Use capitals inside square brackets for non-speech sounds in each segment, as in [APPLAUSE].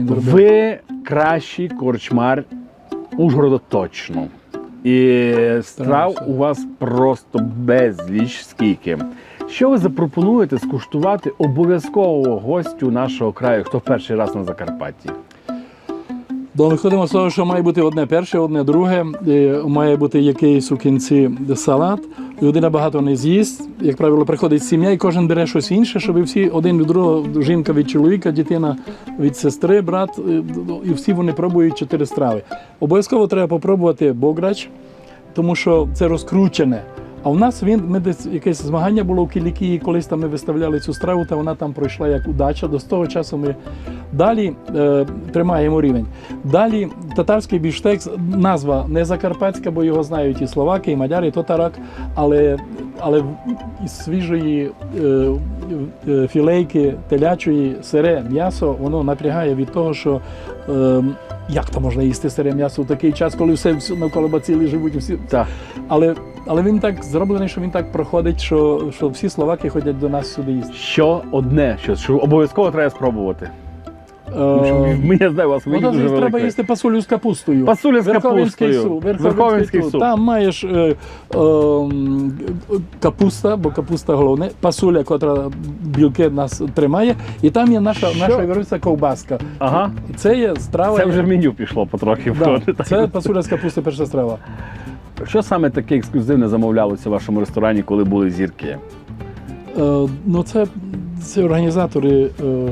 Ви кращий корчмар Ужгорода точно. І страв у вас просто безліч скільки. Що ви запропонуєте скуштувати обов'язково гостю нашого краю, хто перший раз на Закарпатті? До виходимо з того, що має бути одне перше, одне друге. Е, Має бути якийсь у кінці салат. Людина багато не з'їсть. Як правило, приходить сім'я, і кожен бере щось інше, щоб всі один від другого, жінка від чоловіка, дитина від сестри, брат, е, і всі вони пробують чотири страви. Обов'язково треба попробувати бограч, тому що це розкручене. А у нас він ми десь якесь змагання було в Кілікії, колись там ми виставляли цю страву, та вона там пройшла як удача. До того часу ми далі е, тримаємо рівень. Далі татарський біштекс, назва не закарпатська, бо його знають і словаки, і мадяри, і татарак, але, але із свіжої е, е, філейки телячої сире м'ясо, воно напрягає від того, що е, як то можна їсти сире м'ясо в такий час, коли все, навколо бацили живуть всі. Так. Але, але він так зроблений, що він так проходить, що, що всі словаки ходять до нас сюди їсти. Що одне, що, що обов'язково треба спробувати. Е, ми- [LAUGHS] я знаю, у вас навіть дуже треба велике. їсти пасулю з капустою. Пасуля з Верховинський капустою. суп, Верховинський суп. Там маєш е, ем, капуста, бо капуста головне, пасуля, котра білки нас тримає, і там є наша, Що? наша виробниця ковбаска. Ага. Це є страва. Це вже в меню пішло потрохи. да, входить. це пасуля з капусти перша страва. Що саме таке ексклюзивне замовлялося в вашому ресторані, коли були зірки? Е, ну це, це організатори е,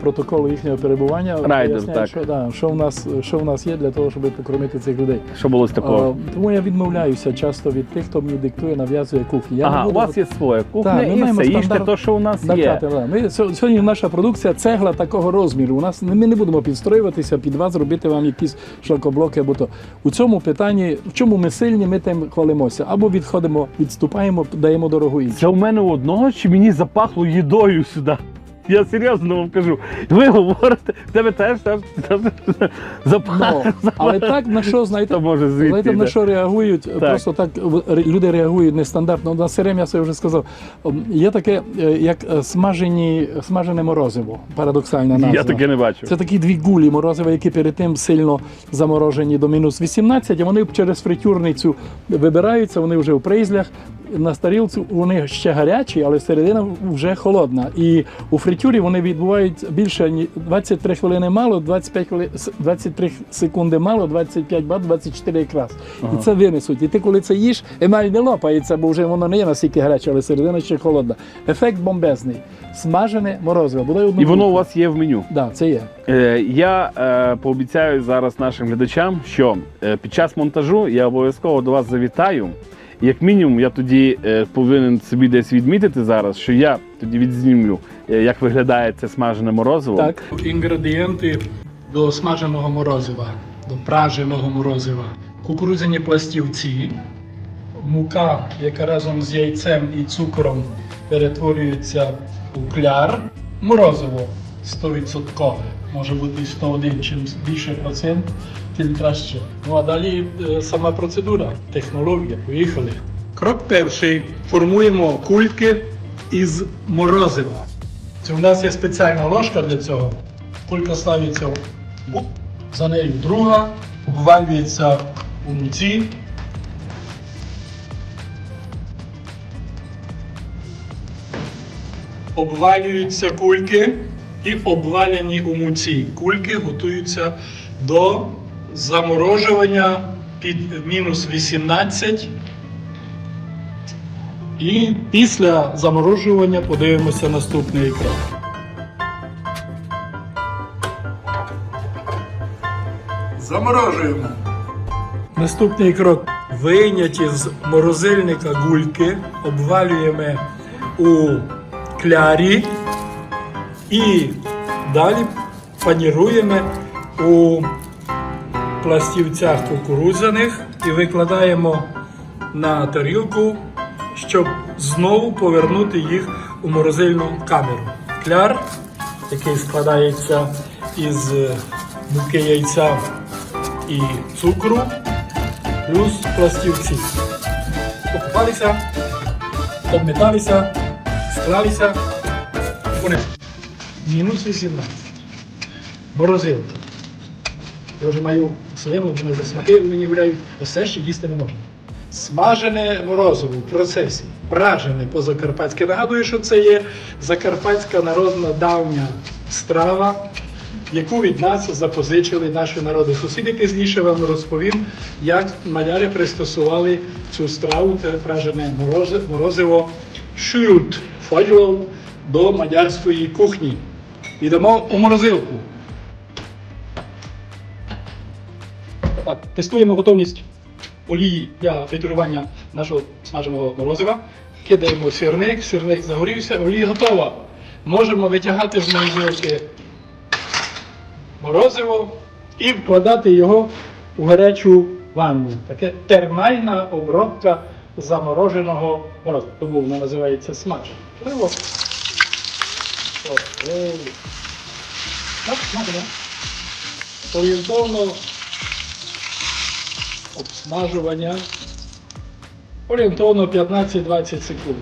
протоколу їхнього перебування. Райдер, поясняють, так. Що, да, що, в нас, що в нас є для того, щоб покормити цих людей. Що було з такого? Е, тому я відмовляюся часто від тих, хто мені диктує, нав'язує кухню. Я ага, у вас є своя кухня Так, і все. Їжте те, що у нас є. Да. Ми, сьогодні наша продукція цегла такого розміру. У нас ми не будемо підстроюватися під вас, робити вам якісь шлакоблоки або то. У цьому питанні, в чому ми сильні, ми тим хвалимося. Або відходимо, відступаємо, даємо дорогу іншим. Це у мене одного чи мені запахло їдою сюди. Я серйозно вам кажу. Ви говорите, в тебе теж теж, теж. [LAUGHS] Ну, але так на що знаєте, може звідти. Знаєте, на що реагують? Просто так люди реагують нестандартно. На сире м'ясо я вже сказав. Є таке, е, як е, смажені, смажене морозиво, парадоксальна назва. Я таке не бачу. Це такі дві гулі морозива, які перед тим сильно заморожені до мінус 18, а вони через фритюрницю вибираються, вони вже в призлях. На старілці вони ще гарячі, але середина вже холодна. І у фритюрі вони відбувають більше ні 23 хвилини мало, 25 хвилин, 23 секунди мало, 25 бат, 24 якраз. І це винесуть. І ти, коли це їш, емаль не лопається, бо вже воно не є настільки гаряче, але середина ще холодна. Ефект бомбезний. Смажене морозиво. Бодай одну І воно у вас є в меню. Да, це є. Е, Я е, пообіцяю зараз нашим глядачам, що е, під час монтажу я обов'язково до вас завітаю. Як мінімум, я тоді е, повинен собі десь відмітити зараз, що я тоді відзнімлю, е, як виглядає це смажене морозиво. Так. Інгредієнти до смаженого морозива, до праженого морозива. Кукурудзяні пластівці, мука, яка разом з яйцем і цукром перетворюється у кляр, морозиво 100%, може бути 101, чим більше процент, тим краще. Ну а далі е, сама процедура, технологія. Поїхали. Крок перший. Формуємо кульки із морозива. Це у нас є спеціальна ложка для цього. Кулька ставиться за нею друга, обвалюється у муці. Обвалюються кульки і обвалені у муці. Кульки готуються до заморожування під мінус 18 і після заморожування подивимося наступний крок. Заморожуємо. Наступний крок. Вийняті з морозильника гульки, обвалюємо у клярі і далі паніруємо у пластівцях кукурудзяних і викладаємо на тарілку, щоб знову повернути їх у морозильну камеру. Кляр, який складається із муки яйця і цукру, плюс пластівці. Покупалися, обміталися, склалися. Вони мінус 18. морозилки. Я вже маю слину, вони за смаки мені гуляють, все ще їсти не можна. Смажене морозиво в процесі, пражене по-закарпатськи. Нагадую, що це є закарпатська народна давня страва, яку від нас запозичили наші народи. Сусіди пізніше вам розповім, як маляри пристосували цю страву, це пражене морозиво шурут фоджол до мадярської кухні. Йдемо у морозилку. Так, тестуємо готовність олії для фритюрування нашого смаженого морозива. Кидаємо сирник, сирник загорівся, олія готова. Можемо витягати з морозилки морозиво і вкладати його у гарячу ванну. Таке термальна обробка замороженого морозива. Тому воно називається смач. Орієнтовно обсмажування орієнтовно 15-20 секунд.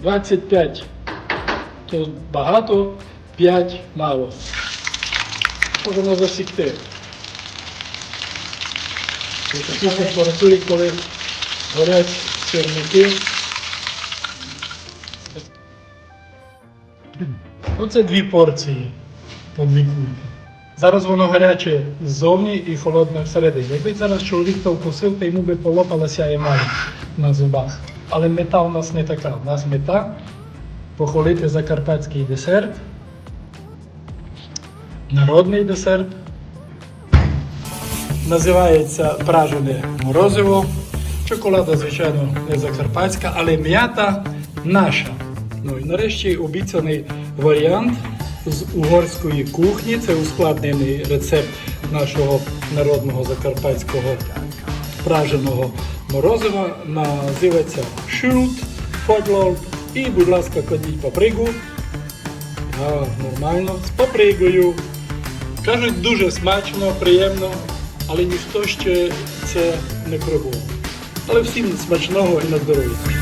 25 то багато, 5 мало. Можемо засікти. І такі температурі, коли горять сирники. Оце дві порції по дві. Зараз воно гаряче ззовні і холодне всередині. Якби зараз чоловік то вкусив, то йому би полопалася емаль на зубах. Але мета у нас не така. У нас мета похвалити закарпатський десерт, народний десерт. Називається пражене морозиво. Чоколада, звичайно, не закарпатська, але м'ята наша. Ну і нарешті обіцяний варіант з угорської кухні. Це ускладнений рецепт нашого народного закарпатського праженого морозива. Називається шурут, фодлол. І, будь ласка, кладіть папригу. А, нормально, з папригою. Кажуть, дуже смачно, приємно, але ніхто ще це не пробував. Але всім смачного і на здоров'я.